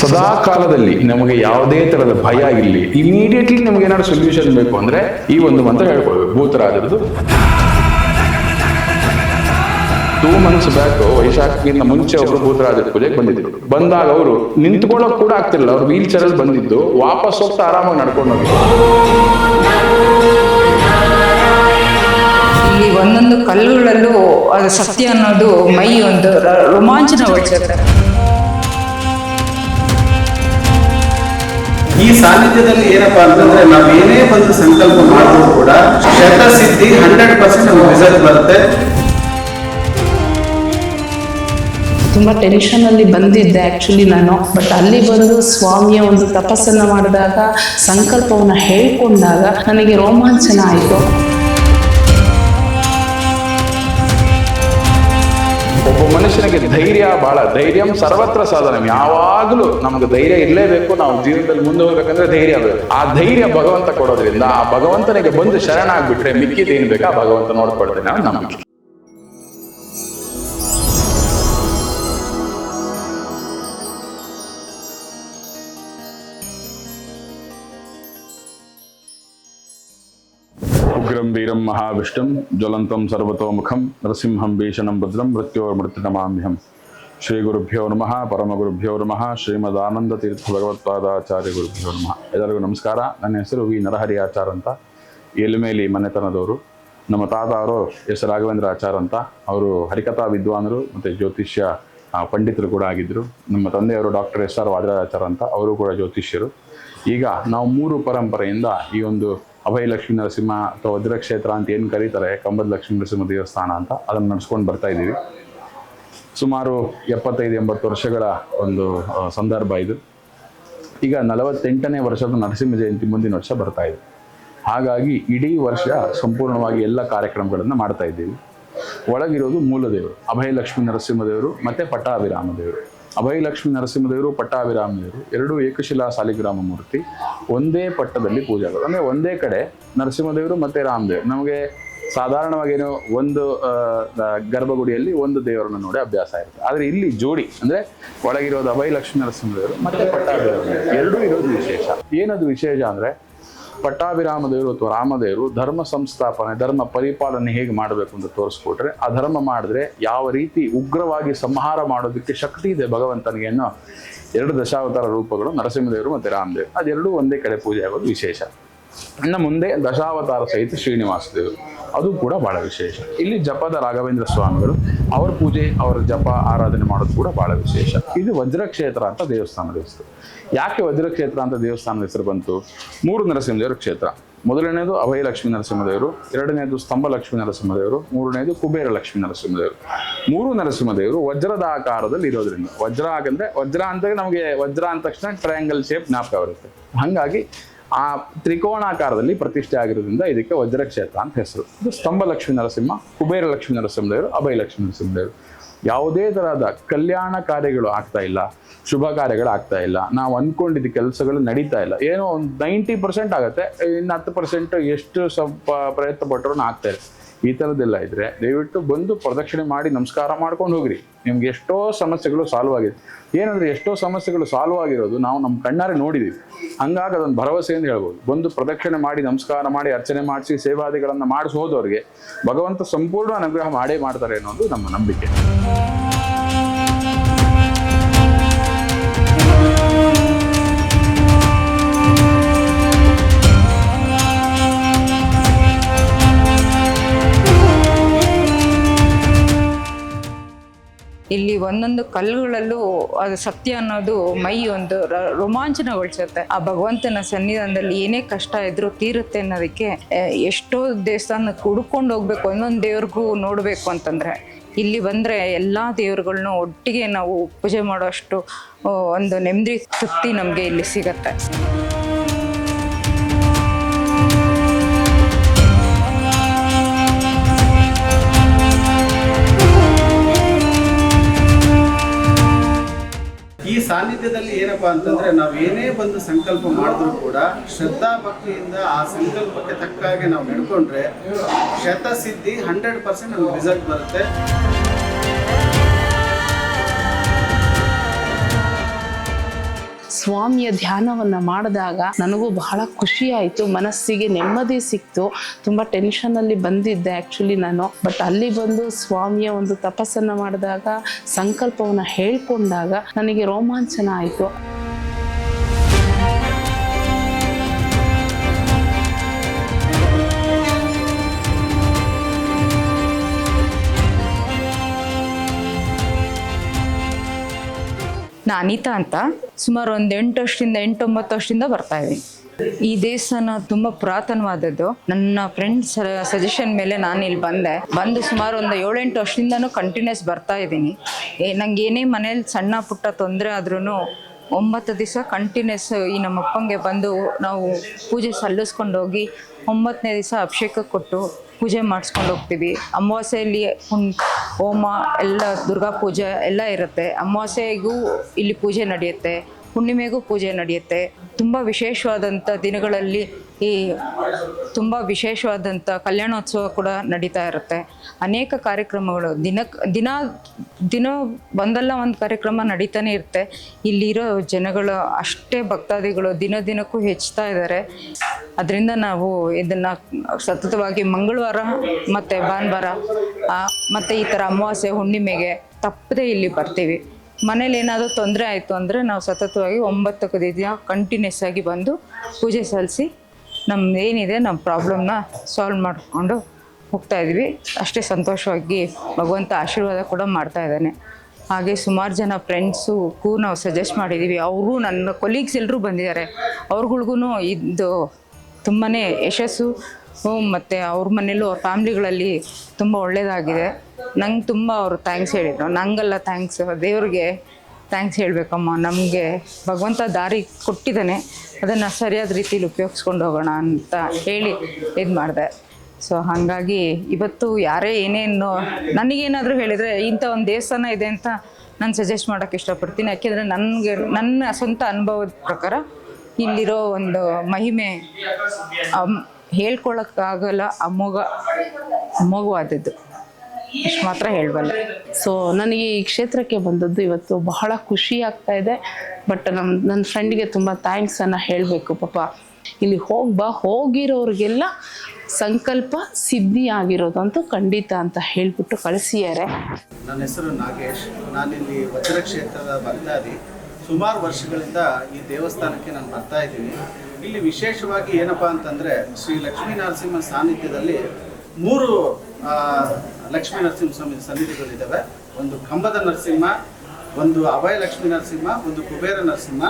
ಸದಾ ಕಾಲದಲ್ಲಿ ನಮಗೆ ಯಾವುದೇ ತರದ ಭಯ ಇರಲಿ ಇಮಿಡಿಯೇಟ್ಲಿ ನಮಗೆ ಏನಾದ್ರು ಸೊಲ್ಯೂಷನ್ ಬೇಕು ಅಂದ್ರೆ ಈ ಒಂದು ಮಂತ್ರ ಹೇಳ್ಕೊಳ್ಬೇಕು ಭೂತರಾಜರದು ಟೂ ಮಂತ್ಸ್ ಬ್ಯಾಕ್ ವೈಶಾಖಿಗಿಂತ ಮುಂಚೆ ಅವರು ಭೂತರಾಜರ ಪೂಜೆಗೆ ಬಂದಿದ್ರು. ಬಂದಾಗ ಅವರು ನಿಂತ್ಕೊಳ್ಳೋಕ್ ಕೂಡ ಆಗ್ತಿಲ್ಲ ಅವ್ರು ವೀಲ್ ಚೇರ್ ಅಲ್ಲಿ ಬಂದಿದ್ದು, ವಾಪಸ್ ಹೋಗ್ತಾ ಆರಾಮಾಗಿ ನಡ್ಕೊಂಡು ಹೋಗಿ ಇಲ್ಲಿ ಒಂದೊಂದು ಕಲ್ಲುಗಳಲ್ಲೂ ಅದು ಸತ್ಯ ಅನ್ನೋದು ಮೈ ಒಂದು ರೋಮಾಂಚನ ರೋಮಾಂಚನಗೊಳಿಸುತ್ತೆ ಈ ಸಾನ್ನಿಧ್ಯದಲ್ಲಿ ಏನಪ್ಪಾ ಅಂತಂದ್ರೆ ಏನೇ ಬಂದು ಸಂಕಲ್ಪ ಮಾಡಿದ್ರು ಕೂಡ ಶತಸಿದ್ಧಿ ಹಂಡ್ರೆಡ್ ಪರ್ಸೆಂಟ್ ರಿಸಲ್ಟ್ ಬರುತ್ತೆ. ತುಂಬ ಟೆನ್ಷನಲ್ಲಿ ಬಂದಿದ್ದೆ ಆ್ಯಕ್ಚುಲಿ ನಾನು. ಬಟ್ ಅಲ್ಲಿ ಬಂದು ಸ್ವಾಮಿಯ ಒಂದು ತಪಸ್ಸನ್ನು ಮಾಡಿದಾಗ, ಸಂಕಲ್ಪವನ್ನು ಹೇಳ್ಕೊಂಡಾಗ ನನಗೆ ರೋಮಾಂಚನ ಆಯಿತು. ಒಬ್ಬ ಮನುಷ್ಯನಿಗೆ ಧೈರ್ಯ ಬಹಳ ಧೈರ್ಯಂ ಸರ್ವತ್ರ ಸಾಧನ. ಯಾವಾಗಲೂ ನಮ್ಗೆ ಧೈರ್ಯ ಇರಲೇಬೇಕು, ನಾವು ಜೀವನದಲ್ಲಿ ಮುಂದೆ ಹೋಗ್ಬೇಕಂದ್ರೆ ಧೈರ್ಯ ಬೇಕು. ಆ ಧೈರ್ಯ ಭಗವಂತ ಕೊಡೋದ್ರಿಂದ, ಆ ಭಗವಂತನಿಗೆ ಬಂದು ಶರಣಾಗ್ಬಿಟ್ರೆ ಮಿಕ್ಕಿದ ಏನ್ ಬೇಕಾ? ಭಗವಂತ ನೋಡ್ಕೊಳ್ತೇನೆ ನಮಗೆ ಉಗ್ರಂ ವೀರಂ ಮಹಾವಿಷ್ಣುಂ ಜ್ವಲಂತಂ ಸರ್ವತೋಮುಖಂ ನರಸಿಂಹಂ ಭೀಷಣಂ ಭದ್ರಂ ಮೃತ್ಯೋರ್ಮೃತ್ಯುನಮಾಮ್ಯಹಂ ಶ್ರೀ ಗುರುಭ್ಯೋ ನಮಃ ಪರಮ ಗುರುಭ್ಯೋ ನಮಃ ಶ್ರೀಮದ್ ಆನಂದ ತೀರ್ಥ ಭಗವತ್ಪಾದಾಚಾರ್ಯ ಗುರುಭ್ಯೋ ನಮಃ ಎಲ್ಲರಿಗೂ ನಮಸ್ಕಾರ. ನನ್ನ ಹೆಸರು ವಿ. ನರಹರಿ ಆಚಾರ್ ಅಂತ. ಎಲ್ಮೇಲಿ ಮನೆತನದವರು. ನಮ್ಮ ತಾತ ಅವರು ಎಸ್. ರಾಘವೇಂದ್ರ ಆಚಾರ್ ಅಂತ. ಅವರು ಹರಿಕಥಾ ವಿದ್ವಾನರು ಮತ್ತು ಜ್ಯೋತಿಷ್ಯ ಪಂಡಿತರು ಕೂಡ ಆಗಿದ್ದರು ನಮ್ಮ ತಂದೆಯವರು ಡಾಕ್ಟರ್ ಎಸ್. ಆರ್. ವಾದ್ರಾಚಾರ್ ಅಂತ. ಅವರು ಕೂಡ ಜ್ಯೋತಿಷ್ಯರು. ಈಗ ನಾವು ಮೂರು ಪರಂಪರೆಯಿಂದ ಈ ಒಂದು ಅಭಯ ಲಕ್ಷ್ಮೀ ನರಸಿಂಹ ಅಥವಾ ವಜ್ರಕ್ಷೇತ್ರ ಅಂತ ಏನು ಕರೀತಾರೆ, ಕಂಬದ ಲಕ್ಷ್ಮೀ ನರಸಿಂಹ ದೇವಸ್ಥಾನ ಅಂತ ಅದನ್ನು ನಡೆಸ್ಕೊಂಡು ಬರ್ತಾ ಇದ್ದೀವಿ ಸುಮಾರು ಎಪ್ಪತ್ತೈದು, ಎಂಬತ್ತು ವರ್ಷಗಳ ಒಂದು ಸಂದರ್ಭ ಇದು. ಈಗ ನಲವತ್ತೆಂಟನೇ ವರ್ಷದ ನರಸಿಂಹ ಜಯಂತಿ ಮುಂದಿನ ವರ್ಷ ಬರ್ತಾ ಇದೆ. ಹಾಗಾಗಿ ಇಡೀ ವರ್ಷ ಸಂಪೂರ್ಣವಾಗಿ ಎಲ್ಲ ಕಾರ್ಯಕ್ರಮಗಳನ್ನು ಮಾಡ್ತಾ ಇದ್ದೀವಿ. ಒಳಗಿರೋದು ಮೂಲದೇವರು, ಅಭಯ ಲಕ್ಷ್ಮೀ ನರಸಿಂಹದೇವರು ಮತ್ತು ಪಟ್ಟಾಭಿರಾಮ ದೇವರು. ಅಭಯ ಲಕ್ಷ್ಮೀ ನರಸಿಂಹದೇವರು ಪಟ್ಟಾಭಿರಾಮ ದೇವರು ಎರಡು ಏಕಶಿಲಾ ಸಾಲಿಗ್ರಾಮ ಮೂರ್ತಿ, ಒಂದೇ ಪಟ್ಟದಲ್ಲಿ ಪೂಜೆ ಆಗೋದು. ಅಂದರೆ ಒಂದೇ ಕಡೆ ನರಸಿಂಹದೇವರು ಮತ್ತೆ ರಾಮದೇವರು. ನಮಗೆ ಸಾಧಾರಣವಾಗಿ ಏನು ಒಂದು ಗರ್ಭಗುಡಿಯಲ್ಲಿ ಒಂದು ದೇವರನ್ನು ನೋಡಿ ಅಭ್ಯಾಸ ಇರುತ್ತೆ. ಆದರೆ ಇಲ್ಲಿ ಜೋಡಿ, ಅಂದ್ರೆ ಒಳಗಿರೋದು ಅಭಯಲಕ್ಷ್ಮಿ ನರಸಿಂಹದೇವರು ಮತ್ತೆ ಪಟ್ಟಾಭಿರಾಮ ದೇವರು ಎರಡೂ ಇರೋದು ವಿಶೇಷ. ಏನದು ವಿಶೇಷ ಅಂದ್ರೆ ಪಟ್ಟಾಭಿರಾಮ ದೇವರು ಅಥವಾ ರಾಮದೇವರು ಧರ್ಮ ಸಂಸ್ಥಾಪನೆ, ಧರ್ಮ ಪರಿಪಾಲನೆ ಹೇಗೆ ಮಾಡಬೇಕು ಅಂತ ತೋರಿಸ್ಕೊಟ್ರೆ, ಆ ಧರ್ಮ ಮಾಡಿದ್ರೆ ಯಾವ ರೀತಿ ಉಗ್ರವಾಗಿ ಸಂಹಾರ ಮಾಡೋದಕ್ಕೆ ಶಕ್ತಿ ಇದೆ ಭಗವಂತನಿಗೆ ಅನ್ನೋ ಎರಡು ದಶಾವತಾರ ರೂಪಗಳು ನರಸಿಂಹದೇವರು ಮತ್ತು ರಾಮದೇವರು. ಅದೆರಡೂ ಒಂದೇ ಕಡೆ ಪೂಜೆ ಆಗೋದು ವಿಶೇಷ. ಇನ್ನು ಮುಂದೆ ದಶಾವತಾರ ಸಹಿತ ಶ್ರೀನಿವಾಸ ದೇವರು ಅದು ಕೂಡ ಬಹಳ ವಿಶೇಷ. ಇಲ್ಲಿ ಜಪದ ರಾಘವೇಂದ್ರ ಸ್ವಾಮಿಗಳು, ಅವ್ರ ಪೂಜೆ, ಅವರ ಜಪ, ಆರಾಧನೆ ಮಾಡೋದು ಕೂಡ ಬಹಳ ವಿಶೇಷ. ಇದು ವಜ್ರಕ್ಷೇತ್ರ ಅಂತ ದೇವಸ್ಥಾನದ ಹೆಸರು. ಯಾಕೆ ವಜ್ರಕ್ಷೇತ್ರ ಅಂತ ದೇವಸ್ಥಾನದ ಹೆಸರು ಬಂತು? ಮೂರು ನರಸಿಂಹದೇವರ ಕ್ಷೇತ್ರ. ಮೊದಲನೇದು ಅಭಯ ಲಕ್ಷ್ಮೀ ನರಸಿಂಹದೇವರು, ಎರಡನೇದು ಸ್ತಂಭ ಲಕ್ಷ್ಮೀ ನರಸಿಂಹದೇವರು, ಮೂರನೇದು ಕುಬೇರ ಲಕ್ಷ್ಮೀ ನರಸಿಂಹದೇವರು. ಮೂರು ನರಸಿಂಹದೇವರು ವಜ್ರದ ಆಕಾರದಲ್ಲಿ ಇರೋದ್ರಿಂದ. ವಜ್ರ ಆಗಂದ್ರೆ, ವಜ್ರ ಅಂತ ನಮಗೆ ವಜ್ರ ಅಂದ ತಕ್ಷಣ ಟ್ರಯಾಂಗಲ್ ಶೇಪ್ ಜ್ಞಾಪಕ ಬರುತ್ತೆ. ಹಾಗಾಗಿ ಆ ತ್ರಿಕೋಣಾಕಾರದಲ್ಲಿ ಪ್ರತಿಷ್ಠೆ ಆಗಿರೋದ್ರಿಂದ ಇದಕ್ಕೆ ವಜ್ರಕ್ಷೇತ್ರ ಅಂತ ಹೆಸರು. ಇದು ಸ್ತಂಭ ಲಕ್ಷ್ಮೀ ನರಸಿಂಹ, ಕುಬೇರ ಲಕ್ಷ್ಮೀ ನರಸಿಂಹದೇವರು, ಅಭಯ ಲಕ್ಷ್ಮೀ ನರಸಿಂಹದೇವರು. ಯಾವುದೇ ತರಹದ ಕಲ್ಯಾಣ ಕಾರ್ಯಗಳು ಆಗ್ತಾ ಇಲ್ಲ, ಶುಭ ಕಾರ್ಯಗಳು ಆಗ್ತಾ ಇಲ್ಲ, ನಾವು ಅನ್ಕೊಂಡಿದ್ದ ಕೆಲಸಗಳು ನಡೀತಾ ಇಲ್ಲ. ಏನೋ ಒಂದು ನೈಂಟಿ ಪರ್ಸೆಂಟ್ ಆಗುತ್ತೆ, ಇನ್ನು ಹತ್ತು ಪರ್ಸೆಂಟ್ ಎಷ್ಟು ಸ್ವಲ್ಪ ಪ್ರಯತ್ನ ಪಟ್ಟರು ಆಗ್ತಾ ಇಲ್ಲ. ಈ ಥರದ್ದೆಲ್ಲ ಇದ್ರೆ ದಯವಿಟ್ಟು ಬಂದು ಪ್ರದಕ್ಷಿಣೆ ಮಾಡಿ ನಮಸ್ಕಾರ ಮಾಡ್ಕೊಂಡು ಹೋಗ್ರಿ. ನಿಮ್ಗೆ ಎಷ್ಟೋ ಸಮಸ್ಯೆಗಳು ಸಾಲ್ವ್ ಆಗಿದೆ. ಏನಂದ್ರೆ ಎಷ್ಟೋ ಸಮಸ್ಯೆಗಳು ಸಾಲ್ವ್ ಆಗಿರೋದು ನಾವು ನಮ್ಮ ಕಣ್ಣಾರೆ ನೋಡಿದೀವಿ. ಹಂಗಾಗಿ ಅದೊಂದು ಭರವಸೆ ಅಂತ ಹೇಳ್ಬೋದು. ಬಂದು ಪ್ರದಕ್ಷಿಣೆ ಮಾಡಿ ನಮಸ್ಕಾರ ಮಾಡಿ ಅರ್ಚನೆ ಮಾಡಿಸಿ ಸೇವಾದಿಗಳನ್ನು ಮಾಡಿಸಿ ಹೋದವ್ರಿಗೆ ಭಗವಂತ ಸಂಪೂರ್ಣ ಅನುಗ್ರಹ ಮಾಡೇ ಮಾಡ್ತಾರೆ ಅನ್ನೋದು ನಮ್ಮ ನಂಬಿಕೆ. ಇಲ್ಲಿ ಒಂದೊಂದು ಕಲ್ಲುಗಳಲ್ಲೂ ಅದು ಸತ್ಯ ಅನ್ನೋದು ಮೈ ಒಂದು ರೋಮಾಂಚನಗೊಳಿಸುತ್ತೆ. ಆ ಭಗವಂತನ ಸನ್ನಿಧಾನದಲ್ಲಿ ಏನೇ ಕಷ್ಟ ಇದ್ರೂ ತೀರುತ್ತೆ ಅನ್ನೋದಕ್ಕೆ ಎಷ್ಟೋ ದೇವಸ್ಥಾನ ಕುಡ್ಕೊಂಡು ಹೋಗ್ಬೇಕು, ಒಂದೊಂದು ದೇವ್ರಿಗೂ ನೋಡಬೇಕು ಅಂತಂದ್ರೆ, ಇಲ್ಲಿ ಬಂದ್ರೆ ಎಲ್ಲಾ ದೇವ್ರುಗಳ್ನು ಒಟ್ಟಿಗೆ ನಾವು ಪೂಜೆ ಮಾಡೋಷ್ಟು ಒಂದು ನೆಮ್ಮದಿ ತೃಪ್ತಿ ನಮಗೆ ಇಲ್ಲಿ ಸಿಗತ್ತೆ. ಅಂತಂದ್ರೆ ನಾವೇನೇ ಏನೇ ಬಂದು ಸಂಕಲ್ಪ ಮಾಡಿದ್ರು ಕೂಡ ಶ್ರದ್ಧಾ ಭಕ್ತಿಯಿಂದ ಆ ಸಂಕಲ್ಪಕ್ಕೆ ತಕ್ಕ ಹಾಗೆ ನಾವು ನಡ್ಕೊಂಡ್ರೆ ಶತಸಿದ್ಧಿ ಹಂಡ್ರೆಡ್ ಪರ್ಸೆಂಟ್ ನಮ್ಗೆ ರಿಸಲ್ಟ್ ಬರುತ್ತೆ. ಸ್ವಾಮಿಯ ಧ್ಯಾನವನ್ನ ಮಾಡಿದಾಗ ನನಗೂ ಬಹಳ ಖುಷಿ ಆಯಿತು, ಮನಸ್ಸಿಗೆ ನೆಮ್ಮದಿ ಸಿಕ್ತು, ತುಂಬ ಟೆನ್ಷನಲ್ಲಿ ಬಂದಿದ್ದೆ ಆ್ಯಕ್ಚುಲಿ ನಾನು. ಬಟ್ ಅಲ್ಲಿ ಬಂದು ಸ್ವಾಮಿಯ ಒಂದು ತಪಸ್ಸನ್ನು ಮಾಡಿದಾಗ, ಸಂಕಲ್ಪವನ್ನ ಹೇಳ್ಕೊಂಡಾಗ ನನಗೆ ರೋಮಾಂಚನ ಆಯಿತು. ನಾ ಅನಿತಾ ಅಂತ ಸುಮಾರು ಒಂದು ಎಂಟು ವರ್ಷದಿಂದ, ಎಂಟೊಂಬತ್ತು ವರ್ಷದಿಂದ ಬರ್ತಾ ಇದ್ದೀನಿ. ಈ ದೇವಸ್ಥಾನ ತುಂಬಾ ಪುರಾತನವಾದದ್ದು. ನನ್ನ ಫ್ರೆಂಡ್ಸ್ ಸಜೆಷನ್ ಮೇಲೆ ನಾನು ಇಲ್ಲಿ ಬಂದೆ. ಬಂದು ಸುಮಾರು ಒಂದು ಏಳೆಂಟು ವರ್ಷದಿಂದನೂ ಕಂಟಿನ್ಯೂಸ್ ಬರ್ತಾ ಇದ್ದೀನಿ. ನಂಗೆ ಏನೇ ಮನೇಲಿ ಸಣ್ಣ ಪುಟ್ಟ ತೊಂದರೆ ಆದ್ರೂ ಒಂಬತ್ತು ದಿವಸ ಕಂಟಿನ್ಯೂಸ್ ಈ ನಮ್ಮ ಅಪ್ಪಂಗೆ ಬಂದು ನಾವು ಪೂಜೆ ಸಲ್ಲಿಸ್ಕೊಂಡು ಹೋಗಿ ಒಂಬತ್ತನೇ ದಿವಸ ಅಭಿಷೇಕ ಕೊಟ್ಟು ಪೂಜೆ ಮಾಡಿಸ್ಕೊಂಡು ಹೋಗ್ತೀವಿ. ಅಮಾವಾಸ್ಯೆಯಲ್ಲಿ ಹೋಮ, ಎಲ್ಲ ದುರ್ಗಾ ಪೂಜೆ ಎಲ್ಲ ಇರುತ್ತೆ. ಅಮಾವಾಸ್ಯೆಗೂ ಇಲ್ಲಿ ಪೂಜೆ ನಡೆಯುತ್ತೆ. ಹುಣ್ಣಿಮೆಗೂ ಪೂಜೆ ನಡೆಯುತ್ತೆ. ತುಂಬ ವಿಶೇಷವಾದಂಥ ದಿನಗಳಲ್ಲಿ ಈ ತುಂಬ ವಿಶೇಷವಾದಂಥ ಕಲ್ಯಾಣೋತ್ಸವ ಕೂಡ ನಡೀತಾ ಇರುತ್ತೆ. ಅನೇಕ ಕಾರ್ಯಕ್ರಮಗಳು ದಿನ ದಿನ ದಿನ ಒಂದಲ್ಲ ಒಂದು ಕಾರ್ಯಕ್ರಮ ನಡೀತಾನೆ ಇರುತ್ತೆ. ಇಲ್ಲಿರೋ ಜನಗಳು ಅಷ್ಟೇ ಭಕ್ತಾದಿಗಳು ದಿನ ದಿನಕ್ಕೂ ಹೆಚ್ಚುತ್ತಾ ಇದ್ದಾರೆ. ಅದರಿಂದ ನಾವು ಇದನ್ನು ಸತತವಾಗಿ ಮಂಗಳವಾರ ಮತ್ತು ಭಾನುವಾರ ಮತ್ತು ಈ ಥರ ಅಮಾವಾಸ್ಯೆ ಹುಣ್ಣಿಮೆಗೆ ತಪ್ಪದೇ ಇಲ್ಲಿ ಬರ್ತೀವಿ. ಮನೇಲಿ ಏನಾದರೂ ತೊಂದರೆ ಆಯಿತು ಅಂದರೆ ನಾವು ಸತತವಾಗಿ ಒಂಬತ್ತಕ್ಕೆ ದಿನ ಕಂಟಿನ್ಯೂಸ್ ಆಗಿ ಬಂದು ಪೂಜೆ ಸಲ್ಲಿಸಿ ನಮ್ದು ಏನಿದೆ ನಮ್ಮ ಪ್ರಾಬ್ಲಮ್ನ ಸಾಲ್ವ್ ಮಾಡಿಕೊಂಡು ಹೋಗ್ತಾ ಇದ್ವಿ. ಅಷ್ಟೇ ಸಂತೋಷವಾಗಿ ಭಗವಂತ ಆಶೀರ್ವಾದ ಕೂಡ ಮಾಡ್ತಾ ಇದ್ದಾನೆ. ಹಾಗೆ ಸುಮಾರು ಜನ ಫ್ರೆಂಡ್ಸು ನಾವು ಸಜೆಸ್ಟ್ ಮಾಡಿದ್ದೀವಿ ಅವರು ನನ್ನ ಕೊಲೀಗ್ಸ್ ಎಲ್ಲರೂ ಬಂದಿದ್ದಾರೆ. ಅವ್ರುಗಳ್ಗೂ ಇದು ತುಂಬಾ ಯಶಸ್ಸು. ಮತ್ತು ಅವ್ರ ಮನೇಲೂ ಅವ್ರ ಫ್ಯಾಮ್ಲಿಗಳಲ್ಲಿ ತುಂಬ ಒಳ್ಳೆಯದಾಗಿದೆ ನಂಗೆ ತುಂಬ ಅವರು ಥ್ಯಾಂಕ್ಸ್ ಹೇಳಿದರು. ನಂಗೆಲ್ಲ ಥ್ಯಾಂಕ್ಸ್ ದೇವ್ರಿಗೆ ಥ್ಯಾಂಕ್ಸ್ ಹೇಳಬೇಕಮ್ಮ. ನಮಗೆ ಭಗವಂತ ದಾರಿ ಕೊಟ್ಟಿದ್ದಾನೆ. ಅದನ್ನು ಸರಿಯಾದ ರೀತಿಲಿ ಉಪಯೋಗಿಸ್ಕೊಂಡು ಹೋಗೋಣ ಅಂತ ಹೇಳಿ ಇದು ಮಾಡಿದೆ. ಸೊ ಹಾಗಾಗಿ ಇವತ್ತು ಯಾರೇ ಏನೇನು ನನಗೇನಾದರೂ ಹೇಳಿದರೆ ಇಂಥ ಒಂದು ದೇವಸ್ಥಾನ ಇದೆ ಅಂತ ನಾನು ಸಜೆಸ್ಟ್ ಮಾಡೋಕ್ಕೆ ಇಷ್ಟಪಡ್ತೀನಿ. ಯಾಕೆಂದರೆ ನನಗೆ, ನನ್ನ ಸ್ವಂತ ಅನುಭವದ ಪ್ರಕಾರ ಇಲ್ಲಿರೋ ಒಂದು ಮಹಿಮೆ ಹೇಳ್ಕೊಳಕ್ಕಾಗಲ್ಲ, ಅಮೋಘ, ಅಮೋಘವಾದದ್ದು. ಇಷ್ಟು ಮಾತ್ರ ಹೇಳಬಲ್ಲೆ. ಸೊ ನನಗೆ ಈ ಕ್ಷೇತ್ರಕ್ಕೆ ಬಂದದ್ದು ಇವತ್ತು ಬಹಳ ಖುಷಿ ಆಗ್ತಾ ಇದೆ. ಬಟ್ ನಮ್ಮ ನನ್ನ ಫ್ರೆಂಡ್ಗೆ ತುಂಬ ಅನ್ನ ಹೇಳಬೇಕು, ಪಾಪ. ಇಲ್ಲಿ ಹೋಗ್ಬಾ ಹೋಗಿರೋರಿಗೆಲ್ಲ ಸಂಕಲ್ಪ ಸಿದ್ಧಿ ಆಗಿರೋದಂತೂ ಖಂಡಿತ ಅಂತ ಹೇಳ್ಬಿಟ್ಟು ಕಳಿಸಿಯಾರೆ ನನ್ನ ಹೆಸರು ನಾಗೇಶ್. ನಾನಿಲ್ಲಿ ವಜ್ರ ಕ್ಷೇತ್ರದ ಭಕ್ತಾದಿ. ಸುಮಾರು ವರ್ಷಗಳಿಂದ ಈ ದೇವಸ್ಥಾನಕ್ಕೆ ನಾನು ಬರ್ತಾ ಇದ್ದೀನಿ. ಇಲ್ಲಿ ವಿಶೇಷವಾಗಿ ಏನಪ್ಪ ಅಂತಂದರೆ ಶ್ರೀ ಲಕ್ಷ್ಮೀ ನರಸಿಂಹ ಸಾನ್ನಿಧ್ಯದಲ್ಲಿ ಮೂರು ಲಕ್ಷ್ಮೀ ನರಸಿಂಹ ಸ್ವಾಮಿ ಸನ್ನಿಧಿಗಳಿದ್ದಾವೆ. ಒಂದು ಕಂಬದ ನರಸಿಂಹ, ಒಂದು ಅಭಯ ಲಕ್ಷ್ಮೀ ನರಸಿಂಹ, ಒಂದು ಕುಬೇರ ನರಸಿಂಹ.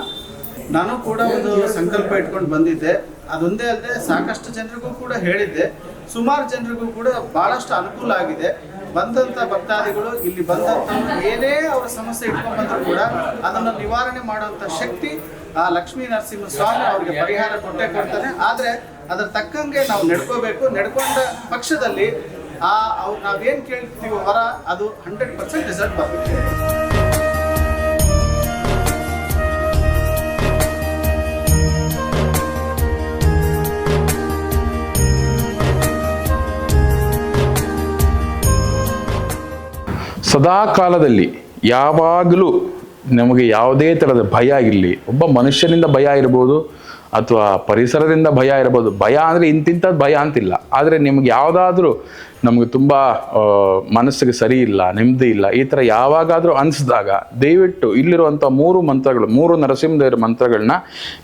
ನಾನು ಕೂಡ ಒಂದು ಸಂಕಲ್ಪ ಇಟ್ಕೊಂಡು ಬಂದಿದ್ದೆ. ಅದೊಂದೇ ಅಲ್ಲದೆ ಸಾಕಷ್ಟು ಜನರಿಗೂ ಕೂಡ ಹೇಳಿದ್ದೆ. ಸುಮಾರು ಜನರಿಗೂ ಕೂಡ ಬಹಳಷ್ಟು ಅನುಕೂಲ ಆಗಿದೆ. ಬಂದಂತ ಭಕ್ತಾದಿಗಳು, ಇಲ್ಲಿ ಬಂದಂಥ ಏನೇ ಅವರ ಸಮಸ್ಯೆ ಇಟ್ಕೊಂಡು ಕೂಡ ಅದನ್ನು ನಿವಾರಣೆ ಮಾಡುವಂತ ಶಕ್ತಿ ಆ ಲಕ್ಷ್ಮೀ ನರಸಿಂಹ ಸ್ವಾಮಿ ಅವರಿಗೆ ಪರಿಹಾರ ಕೊಟ್ಟೆ ಕೊಡ್ತಾನೆ. ಆದ್ರೆ ಅದರ ತಕ್ಕಂಗೆ ನಾವು ನಡ್ಕೋಬೇಕು. ನಡ್ಕೊಂಡ ಪಕ್ಷದಲ್ಲಿ ಆ ಅವ್ರು ನಾವೇನು ಕೇಳ್ತೀವಿ ಹೊರ ಅದು ಹಂಡ್ರೆಡ್ ಪರ್ಸೆಂಟ್ ರಿಸಲ್ಟ್ ಬರುತ್ತೆ. ಸದಾ ಕಾಲದಲ್ಲಿ ಯಾವಾಗಲೂ ನಮಗೆ ಯಾವುದೇ ಥರದ ಭಯ ಇರಲಿ, ಒಬ್ಬ ಮನುಷ್ಯನಿಂದ ಭಯ ಇರ್ಬೋದು ಅಥವಾ ಪರಿಸರದಿಂದ ಭಯ ಇರ್ಬೋದು, ಭಯ ಅಂದರೆ ಇಂತಿಂಥದ್ದು ಭಯ ಅಂತಿಲ್ಲ. ಆದರೆ ನಿಮ್ಗೆ ಯಾವುದಾದ್ರೂ ನಮಗೆ ತುಂಬ ಮನಸ್ಸಿಗೆ ಸರಿ ಇಲ್ಲ, ನೆಮ್ಮದಿ ಇಲ್ಲ, ಈ ಥರ ಯಾವಾಗಾದರೂ ಅನಿಸಿದಾಗ ದಯವಿಟ್ಟು ಇಲ್ಲಿರುವಂಥ ಮೂರು ಮಂತ್ರಗಳು, ಮೂರು ನರಸಿಂಹದೇವರ ಮಂತ್ರಗಳನ್ನ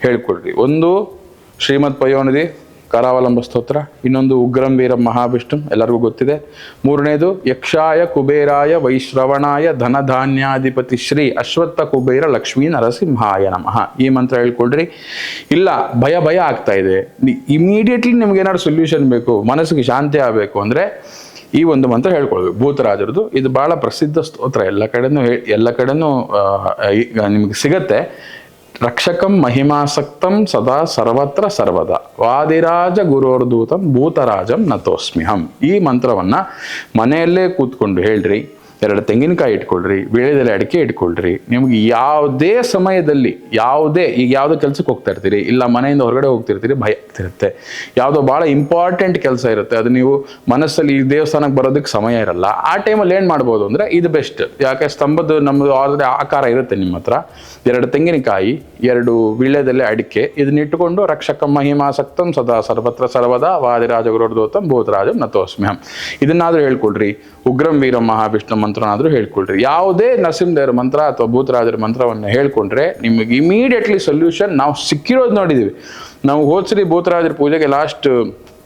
ಹೇಳ್ಕೊಡ್ರಿ. ಒಂದು ಶ್ರೀಮದ್ ಪಯೋನಿಧಿ ಕರಾವಲಂಬ ಸ್ತೋತ್ರ, ಇನ್ನೊಂದು ಉಗ್ರಂ ವೀರಂ ಮಹಾವಿಷ್ಣು, ಎಲ್ಲರಿಗೂ ಗೊತ್ತಿದೆ. ಮೂರನೇದು, ಯಕ್ಷಾಯ ಕುಬೇರಾಯ ವೈಶ್ರವಣಾಯ ಧನಧಾನ್ಯಾಧಿಪತಿ ಶ್ರೀ ಅಶ್ವತ್ಥ ಕುಬೇರ ಲಕ್ಷ್ಮೀ ನರಸಿಂಹಾಯ ನಮಃ. ಈ ಮಂತ್ರ ಹೇಳ್ಕೊಳ್ರಿ ಇಲ್ಲ, ಭಯ ಭಯ ಆಗ್ತಾ ಇದೆ. ಇಮಿಡಿಯೇಟ್ಲಿ ನಿಮ್ಗೆ ಏನಾದ್ರು ಸೊಲ್ಯೂಷನ್ ಬೇಕು, ಮನಸ್ಸಿಗೆ ಶಾಂತಿ ಆಗಬೇಕು ಅಂದರೆ ಈ ಒಂದು ಮಂತ್ರ ಹೇಳ್ಕೊಳ್ಬೇಕು ಭೂತರಾಜರದು, ಇದು ಬಹಳ ಪ್ರಸಿದ್ಧ ಸ್ತೋತ್ರ. ಎಲ್ಲ ಕಡೆನೂ ಎಲ್ಲ ಕಡೆನೂ ನಿಮ್ಗೆ ಸಿಗತ್ತೆ. ರಕ್ಷಕಂ ಮಹಿಮಾಸಕ್ತಂ ಸದಾ ಸರ್ವತ್ರ ಸರ್ವದ ವಾದಿರಾಜ ಗುರೋರ್ದೂತಂ ಭೂತರಾಜಂ ನತೋಸ್ಮಿಹಂ ಈ ಮಂತ್ರವನ್ನ ಮನೆಯಲ್ಲೇ ಕೂತ್ಕೊಂಡು ಹೇಳ್ರಿ. ಎರಡು ತೆಂಗಿನಕಾಯಿ ಇಟ್ಕೊಳ್ರಿ ವೀಳ್ಯದೆಲೆ ಅಡಿಕೆ ಇಟ್ಕೊಳ್ರಿ, ನಿಮ್ಗೆ ಯಾವುದೇ ಸಮಯದಲ್ಲಿ, ಯಾವುದೇ, ಈಗ ಯಾವುದೋ ಕೆಲಸಕ್ಕೆ ಹೋಗ್ತಾ ಇರ್ತೀರಿ, ಇಲ್ಲ ಮನೆಯಿಂದ ಹೊರಗಡೆ ಹೋಗ್ತಿರ್ತೀರಿ, ಭಯ ಆಗ್ತಿರುತ್ತೆ. ಯಾವುದೋ ಭಾಳ ಇಂಪಾರ್ಟೆಂಟ್ ಕೆಲಸ ಇರುತ್ತೆ, ಅದು ನೀವು ಮನಸ್ಸಲ್ಲಿ ಈ ದೇವಸ್ಥಾನಕ್ಕೆ ಬರೋದಕ್ಕೆ ಸಮಯ ಇರಲ್ಲ. ಆ ಟೈಮಲ್ಲಿ ಏನು ಮಾಡ್ಬೋದು ಅಂದರೆ, ಇದು ಬೆಸ್ಟ್ ಯಾಕೆ ಸ್ತಂಭದ ನಮ್ಮದು ಆಲ್ರೆಡಿ ಆಕಾರ ಇರುತ್ತೆ ನಿಮ್ಮ ಹತ್ರ. ಎರಡು ತೆಂಗಿನಕಾಯಿ, ಎರಡು ವೀಳ್ಯದೆಲೆ ಅಡಿಕೆ, ಇದನ್ನ ಇಟ್ಟುಕೊಂಡು ರಕ್ಷಕ ಮಹಿಮಾಸಕ್ತಂ ಸದಾ ಸರ್ವತ್ರ ಸರ್ವದಾ ವಾದಿರಾಜ ಗುರುರ್ದೋತಂ ಭೂತರಾಜಂ ನತೋಸ್ಮ್ಯಂ ಇದನ್ನಾದರೂ ಹೇಳ್ಕೊಡ್ರಿ. ಉಗ್ರಂ, ವೀರಂ, ಮಹಾವಿಷ್ಣು ಮಂತ್ರನಾದ್ರೂ ಹೇಳ್ಕೊಳ್ರಿ. ಯಾವುದೇ ನರಸಿಂಹದೇವರ ಮಂತ್ರ ಅಥವಾ ಭೂತರಾಜರ ಮಂತ್ರವನ್ನು ಹೇಳ್ಕೊಂಡ್ರೆ ನಿಮಗೆ ಇಮಿಡಿಯೇಟ್ಲಿ ಸೊಲ್ಯೂಷನ್ ನಾವು ಸಿಕ್ಕಿರೋದು ನೋಡಿದ್ದೀವಿ ನಾವು ಹೋದ್ಸರಿ ಭೂತರಾಜರ ಪೂಜೆಗೆ ಲಾಸ್ಟ್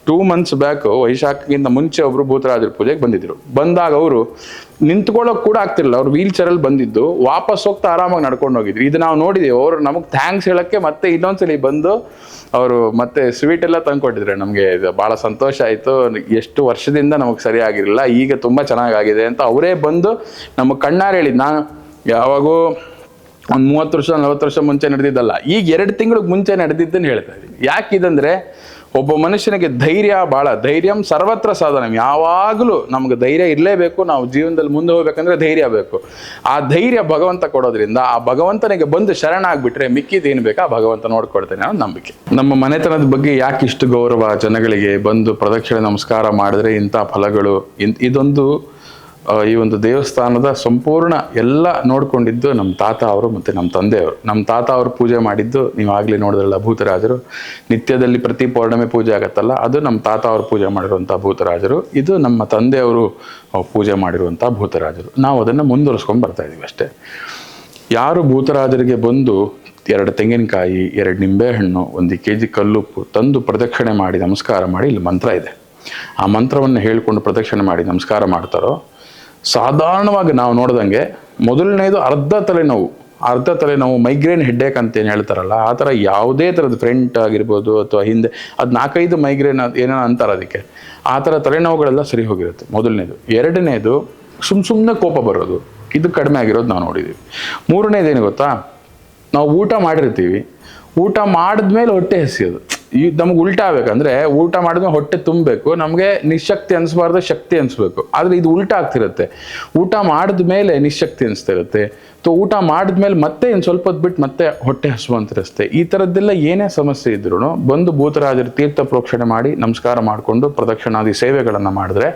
ಟೂ ಮಂತ್ಸ್ ಬ್ಯಾಕ್ ವೈಶಾಖಿಗಿಂತ ಮುಂಚೆ ಒಬ್ರು ಭೂತರಾಜರ ಪೂಜೆಗೆ ಬಂದಿದ್ರು. ಬಂದಾಗ ಅವರು ನಿಂತ್ಕೊಳ್ಳೋಕೆ ಕೂಡ ಆಗ್ತಿರಲಿಲ್ಲ. ಅವ್ರು ವೀಲ್ ಚೇರಲ್ಲಿ ಬಂದಿದ್ದು. ವಾಪಸ್ ಹೋಗ್ತಾ ಆರಾಮಾಗಿ ನಡ್ಕೊಂಡು ಹೋಗಿದ್ರು. ಇದು ನಾವು ನೋಡಿದೀವಿ. ಅವರು ನಮಗೆ ಥ್ಯಾಂಕ್ಸ್ ಹೇಳೋಕ್ಕೆ ಮತ್ತೆ ಇನ್ನೊಂದ್ಸಲಿ ಬಂದು ಅವರು ಮತ್ತೆ ಸ್ವೀಟ್ ಎಲ್ಲ ತಂದ್ಕೊಟ್ಟಿದ್ರೆ. ನಮಗೆ ಇದು ಭಾಳ ಸಂತೋಷ ಆಯಿತು. ಎಷ್ಟು ವರ್ಷದಿಂದ ನಮಗೆ ಸರಿಯಾಗಿರಲಿಲ್ಲ. ಈಗ ತುಂಬ ಚೆನ್ನಾಗಾಗಿದೆ ಅಂತ ಅವರೇ ಬಂದು ನಮಗೆ ಕಣ್ಣಾರು ಹೇಳಿದ್ದು ನಾನು ಯಾವಾಗೂ ಒಂದು ಮೂವತ್ತು ವರ್ಷ, ನಲವತ್ತು ವರ್ಷ ಮುಂಚೆ ನಡೆದಿದ್ದಲ್ಲ. ಈಗ ಎರಡು ತಿಂಗಳಿಗೆ ಮುಂಚೆ ನಡೆದಿದ್ದನ್ನು ಹೇಳ್ತಾ ಇದ್ದೀನಿ ಯಾಕಿದಂದ್ರೆ ಒಬ್ಬ ಮನುಷ್ಯನಿಗೆ ಧೈರ್ಯ ಭಾಳ ಧೈರ್ಯಂ ಸರ್ವತ್ರ ಸಾಧನ. ಯಾವಾಗಲೂ ನಮ್ಗೆ ಧೈರ್ಯ ಇರಲೇಬೇಕು ನಾವು ಜೀವನದಲ್ಲಿ ಮುಂದೆ ಹೋಗ್ಬೇಕಂದ್ರೆ ಧೈರ್ಯ ಬೇಕು. ಆ ಧೈರ್ಯ ಭಗವಂತ ಕೊಡೋದ್ರಿಂದ ಆ ಭಗವಂತನಿಗೆ ಬಂದು ಶರಣಾಗ್ಬಿಟ್ರೆ ಮಿಕ್ಕಿದೇನು ಬೇಕಾ? ಭಗವಂತ ನೋಡ್ಕೊಡ್ತೇನೆ ಅನ್ನೋ ನಂಬಿಕೆ. ನಮ್ಮ ಮನೆತನದ ಬಗ್ಗೆ ಯಾಕೆ ಇಷ್ಟು ಗೌರವ ಜನಗಳಿಗೆ ಬಂದು ಪ್ರದಕ್ಷಿಣೆ ನಮಸ್ಕಾರ ಮಾಡಿದ್ರೆ ಇಂಥ ಫಲಗಳು ಇದೊಂದು ಆ, ಈ ಒಂದು ದೇವಸ್ಥಾನದ ಸಂಪೂರ್ಣ ಎಲ್ಲ ನೋಡಿಕೊಂಡಿದ್ದು ನಮ್ಮ ತಾತ ಅವರು ಮತ್ತು ನಮ್ಮ ತಂದೆಯವರು. ನಮ್ಮ ತಾತ ಅವರು ಪೂಜೆ ಮಾಡಿದ್ದು, ನೀವು ಆಗಲೇ ನೋಡಿದ್ರಲ್ಲ ಭೂತರಾಜರು. ನಿತ್ಯದಲ್ಲಿ ಪ್ರತಿ ಪೌರ್ಣಮೆ ಪೂಜೆ ಆಗತ್ತಲ್ಲ, ಅದು ನಮ್ಮ ತಾತ ಅವರು ಪೂಜೆ ಮಾಡಿರುವಂಥ ಭೂತರಾಜರು. ಇದು ನಮ್ಮ ತಂದೆಯವರು ಪೂಜೆ ಮಾಡಿರುವಂಥ ಭೂತರಾಜರು. ನಾವು ಅದನ್ನು ಮುಂದುವರಿಸ್ಕೊಂಡು ಬರ್ತಾ ಇದ್ದೀವಿ ಅಷ್ಟೇ. ಯಾರು ಭೂತರಾಜರಿಗೆ ಬಂದು ಎರಡು ತೆಂಗಿನಕಾಯಿ, ಎರಡು ನಿಂಬೆಹಣ್ಣು, ಒಂದು ಕೆ ಜಿ ಕಲ್ಲುಪ್ಪು ತಂದು ಪ್ರದಕ್ಷಿಣೆ ಮಾಡಿ ನಮಸ್ಕಾರ ಮಾಡಿ ಇಲ್ಲಿ ಮಂತ್ರ ಇದೆ. ಆ ಮಂತ್ರವನ್ನು ಹೇಳಿಕೊಂಡು ಪ್ರದಕ್ಷಿಣೆ ಮಾಡಿ ನಮಸ್ಕಾರ ಮಾಡ್ತಾರೋ ಸಾಧಾರಣವಾಗಿ ನಾವು ನೋಡ್ದಂಗೆ ಮೊದಲನೇದು ಅರ್ಧ ತಲೆನೋವು. ಅರ್ಧ ತಲೆನೋವು ಮೈಗ್ರೇನ್ ಹೆಡ್ಡೇಕ್ ಅಂತ ಏನು ಹೇಳ್ತಾರಲ್ಲ, ಆ ಥರ ಯಾವುದೇ ಥರದ ಫ್ರಂಟ್ ಆಗಿರ್ಬೋದು ಅಥವಾ ಹಿಂದೆ, ಅದು ನಾಲ್ಕೈದು ಮೈಗ್ರೇನ್ ಏನೋ ಅಂತಾರೆ ಅದಕ್ಕೆ. ಆ ಥರ ತಲೆನೋವುಗಳೆಲ್ಲ ಸರಿ ಹೋಗಿರುತ್ತೆ ಮೊದಲನೇದು. ಎರಡನೇದು ಸುಮ್ಮ ಸುಮ್ಮನೆ ಕೋಪ ಬರೋದು. ಇದು ಕಡಿಮೆ ಆಗಿರೋದು ನಾವು ನೋಡಿದ್ದೀವಿ ಮೂರನೇದೇನು ಗೊತ್ತಾ? ನಾವು ಊಟ ಮಾಡಿರ್ತೀವಿ. ಊಟ ಮಾಡಿದ್ಮೇಲೆ ಹೊಟ್ಟೆ ಹಸಿಯೋದು. ಈ ನಮ್ಗೆ ಉಲ್ಟಾ ಆಗ್ಬೇಕಂದ್ರೆ ಊಟ ಮಾಡಿದ್ಮೇಲೆ ಹೊಟ್ಟೆ ತುಂಬಬೇಕು. ನಮಗೆ ನಿಶಕ್ತಿ ಅನಿಸ್ಬಾರ್ದು, ಶಕ್ತಿ ಅನಿಸ್ಬೇಕು. ಆದರೆ ಇದು ಉಲ್ಟಾ ಆಗ್ತಿರುತ್ತೆ. ಊಟ ಮಾಡಿದ್ಮೇಲೆ ನಿಶಕ್ತಿ ಅನಿಸ್ತಾ ಇರುತ್ತೆ ಸೊ ಊಟ ಮಾಡಿದ್ಮೇಲೆ ಮತ್ತೆ ಇನ್ನು ಸ್ವಲ್ಪ ಹೊತ್ತು ಬಿಟ್ಟು ಮತ್ತೆ ಹೊಟ್ಟೆ ಹಸುವಂತಿರುತ್ತೆ ಈ ಥರದ್ದೆಲ್ಲ ಏನೇ ಸಮಸ್ಯೆ ಇದ್ರೂ ಬಂದು ಭೂತರಾಜರ ತೀರ್ಥ ಪ್ರೋಕ್ಷಣೆ ಮಾಡಿ ನಮಸ್ಕಾರ ಮಾಡಿಕೊಂಡು ಪ್ರದಕ್ಷಿಣಾದಿ ಸೇವೆಗಳನ್ನು ಮಾಡಿದ್ರೆ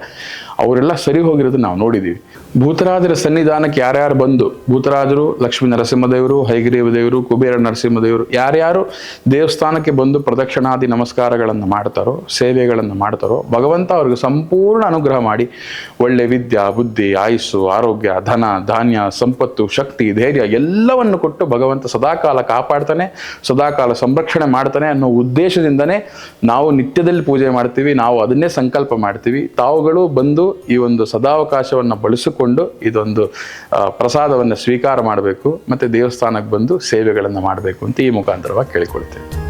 ಅವರೆಲ್ಲ ಸರಿ ಹೋಗಿರೋದು ನಾವು ನೋಡಿದ್ದೀವಿ ಭೂತರಾಜರ ಸನ್ನಿಧಾನಕ್ಕೆ ಯಾರ್ಯಾರು ಬಂದು, ಭೂತರಾಜರು, ಲಕ್ಷ್ಮೀ ನರಸಿಂಹದೇವರು, ಹೈಗ್ರೀವ ದೇವರು, ಕುಬೇರ ನರಸಿಂಹದೇವರು, ಯಾರ್ಯಾರು ದೇವಸ್ಥಾನಕ್ಕೆ ಬಂದು ಪ್ರದಕ್ಷಿಣಾದಿ ನಮಸ್ಕಾರಗಳನ್ನು ಮಾಡ್ತಾರೋ, ಸೇವೆಗಳನ್ನು ಮಾಡ್ತಾರೋ, ಭಗವಂತ ಅವ್ರಿಗೆ ಸಂಪೂರ್ಣ ಅನುಗ್ರಹ ಮಾಡಿ ಒಳ್ಳೆ ವಿದ್ಯಾ, ಬುದ್ಧಿ, ಆಯುಸ್ಸು, ಆರೋಗ್ಯ, ಧನ, ಧಾನ್ಯ, ಸಂಪತ್ತು, ಶಕ್ತಿ ಧೈರ್ಯ ಎಲ್ಲವನ್ನು ಕೊಟ್ಟು ಭಗವಂತ ಸದಾಕಾಲ ಕಾಪಾಡ್ತಾನೆ, ಸದಾಕಾಲ ಸಂರಕ್ಷಣೆ ಮಾಡ್ತಾನೆ ಅನ್ನೋ ಉದ್ದೇಶದಿಂದನೇ ನಾವು ನಿತ್ಯದಲ್ಲಿ ಪೂಜೆ ಮಾಡ್ತೀವಿ, ನಾವು ಅದನ್ನೇ ಸಂಕಲ್ಪ ಮಾಡ್ತೀವಿ. ತಾವುಗಳು ಬಂದು ಈ ಒಂದು ಸದಾವಕಾಶವನ್ನು ಬಳಸಿಕೊಂಡು ಇದೊಂದು ಪ್ರಸಾದವನ್ನು ಸ್ವೀಕಾರ ಮಾಡಬೇಕು, ಮತ್ತು ದೇವಸ್ಥಾನಕ್ಕೆ ಬಂದು ಸೇವೆಗಳನ್ನು ಮಾಡಬೇಕು ಅಂತ ಈ ಮುಖಾಂತರವಾಗಿ ಕೇಳಿಕೊಳ್ತೇವೆ